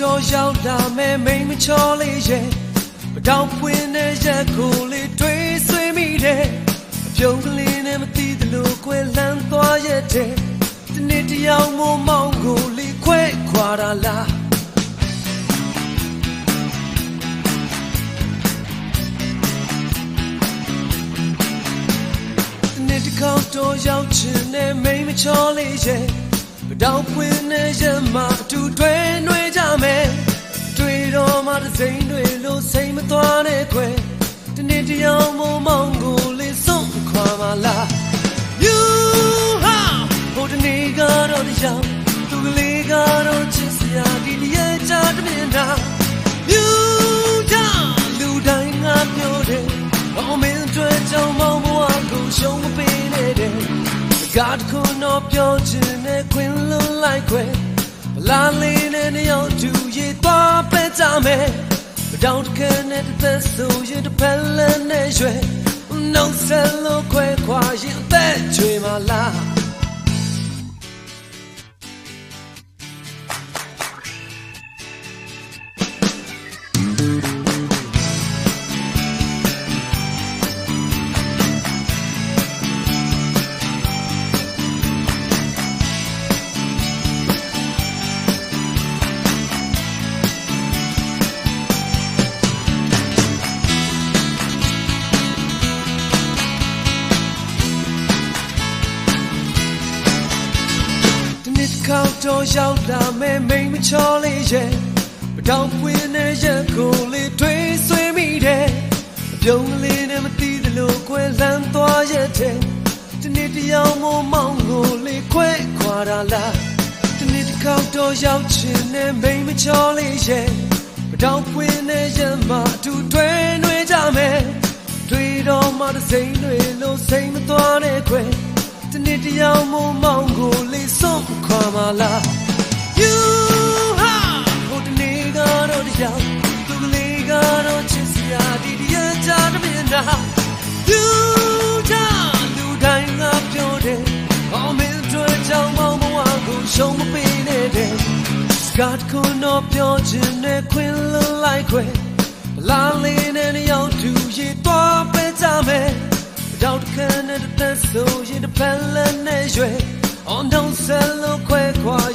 တော်ရောက်လာမယ်မိန်မချောလေးရဲ့မတောင်ပွင့်တဲ့ရက်ကိုလေးတွေးဆွေးမိတယ်အပြုံးကလေးနဲ့မသိသလိုကွယ်လန်းသွားရဲ့တဲ့ဒီနေ့တယောက်မို့မောင်းကိုလေးခွဲခွာတာလားနေ့တစ်ခေါက်တော့ရောက်ချင်တဲ့မိန်မချောလေးရဲ့မတောင်ပွင့်တဲ့ရက်မှာအတူတွဲနှွေးကြမယ်တွေ့တော့မှတ စ်စိမ်တွေလို့စိမ်မသွားနဲ့ခွဲဒီနေ့တရားမမောင်းကိုလေးစွန့်ခွာမလား You ha ဟိုတနေ့ကတော့တရားသူကလေးကတော့ချစ်စရာဒီတည်းချတမင်တာ You တာလူတိုင်းငါပြောတယ်အော်မင်းတွေ့ကြောင်မောင်းဘဝကိုရှုံးမပေးနဲ့တဲ့ကားတစ်ခုတော့ပြောချင်တဲ့ခွင်လုံးလိုက်ခွဲမလာလေးနဲ့နှစ်ယောက်တူရေးသွားပဲကြမယ်မ တောင်းတခဲနဲ့တစ်သက်ဆိုရင်တစ်ဖက်လည်းနဲ့ရွယ်နှုတ်ဆက်လို့ခွဲခွာရင်အသက်ချွေမလား ခေါက်တော့ရောက်လာမယ်မိန်မချောလေးရဲ့မတောင်ပွင့်တဲ့ရက်ကိုလေးတွေးဆွေးမိတယ်အပြုံးလေးနဲ့မသိသလိုကွယ်လန်းသွားရဲ့တဲ့ဒီနေ့တယောက်မို့မောင်းကိုလေးခွဲခွာတာလားဒီနေ့တစ်ခေါက်တော့ရောက်ချင်တဲ့မိန်မချောလေးရဲ့မတောင်ပွင့်တဲ့ရက်မှာအတူတွဲနှွေးကြမယ်တွေ့တော့မှတစ်စိမ်တွေလို့စိမ်မသွားနဲ့ခွဲ တနေ့တယောက်မို့မောင်းကိုလေးစွန့်ခွာမလား You ha ဟိုတနေ့ကတော့တရားသူကလေးကတော့ချစ်စရာဒီတည်းချတမင်တာ You တာလူတိုင်းငါပြောတယ်အော်မင်းတို့ကြောင့်မောင်းဘဝကိုရှုံးမပေးနဲ့တဲ့ Scott ကိုတော့ပြောချင်တဲ့ခွင်လုံးလိုက်ခွဲလာလေးနဲ့နှစ်ယောက် 的斑斓的月，红铜色路快快。